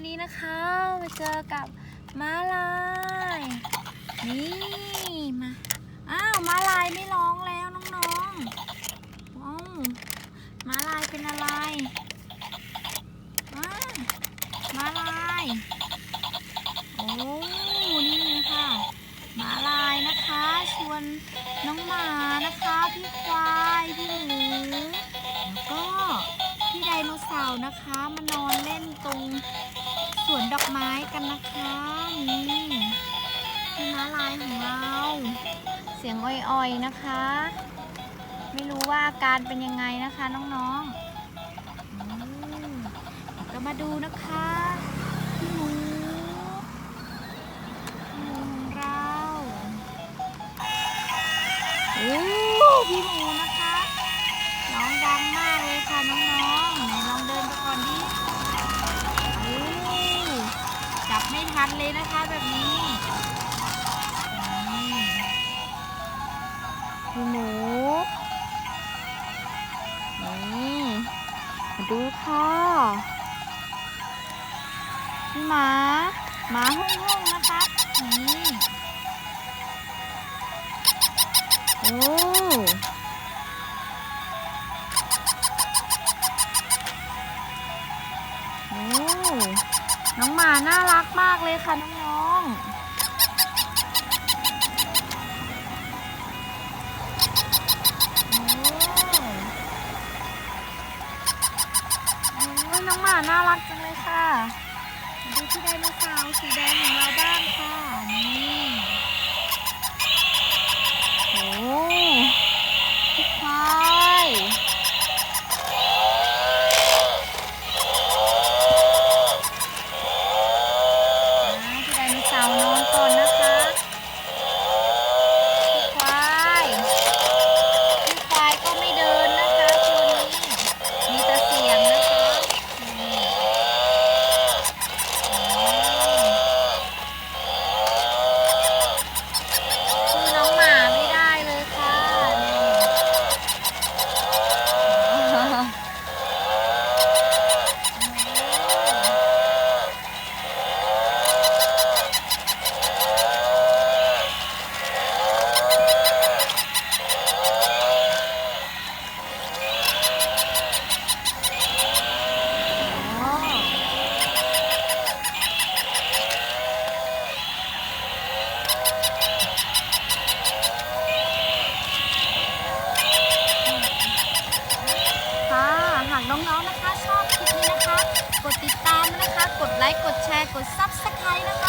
วันนี้นะคะมาเจอกับม้าลาย นี่มาอ้าวม้าลายไม่ร้องแล้วน้องๆว้าวม้าลายเป็นอะไรอ้าวม้าลายโอ้นี่ค่ะม้าลายนะคะชวนน้องหมานะคะพี่ควายพี่หมูแล้วก็ ดโนเสาร์นะคะ มานอนเล่นตรงสวนดอกไม้กันนะคะนี่พี่ม้าลายของเรา เสียงอ่อยๆนะคะ ไม่รู้ว่าอาการเป็นยังไงนะคะน้องๆก็มาดูนะคะพี่หมูหมูของเราโอ้พี่หมูนะคะ ร้องดังมากเลยค่ะน้องๆ ก่อนดิโอ้จับไม่ทันเลยนะคะแบบนี้นี่พี่หมูนี่มาดูค่ะพี่หมาหมาห้องๆนะคะนี่โอ้ โอ้น้องหมาน่ารักมากเลยค่ะน้องๆโอ้โอ้ยน้องหมาน่ารักจังเลยค่ะ ดูที่ไดโนเสาร์สีแดงของเราบ้างค่ะ นี่ กดติดตามนะคะกดไคร์ด Subscribe นะคะ